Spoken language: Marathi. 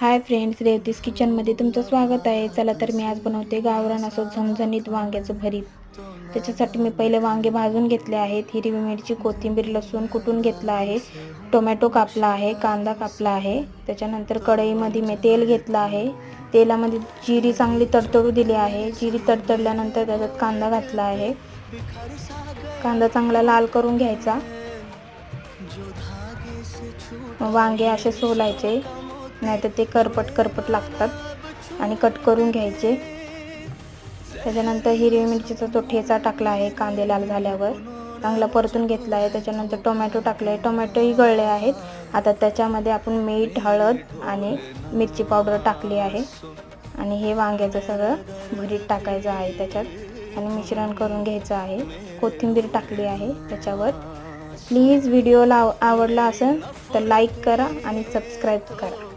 हाय फ्रेंड्स रेवतीस किचनमध्ये तुमचं स्वागत आहे. चला तर मी आज बनवते गावरान असं झणझणीत वांग्याचं भरीत. त्याच्यासाठी मी पहिले वांगे भाजून घेतले आहेत. हिरवी मिरची कोथिंबीर लसूण कुटून घेतलं आहे. टोमॅटो कापला आहे कांदा कापला आहे. त्याच्यानंतर कढईमध्ये मी तेल घेतलं आहे. तेलामध्ये जिरी चांगली तडतडू दिली आहे. जिरी तडतडल्यानंतर त्याच्यात कांदा घातला आहे. कांदा चांगला लाल करून घ्यायचा. वांगे असे सोलायचे. नाहीतर ते करपट करपट लागतात आणि कट करून घ्यायचे. त्याच्यानंतर हिरवी मिरचीचा तो ठेचा टाकला आहे कांदे लाल झाल्यावर चांगला परतून घेतला आहे. त्याच्यानंतर टोमॅटो टाकले टोमॅटोही गळले आहेत. आता त्याच्यामध्ये आपण मीठ हळद आणि मिरची पावडर टाकली आहे. आणि हे वांग्याचं सगळं भरीत टाकायचं आहे त्याच्यात. आणि मिश्रण करून घ्यायचं आहे. कोथिंबीर टाकली आहे त्याच्यावर. प्लीज व्हिडिओला आव आवडला असेल तर लाईक करा आणि सबस्क्राईब करा.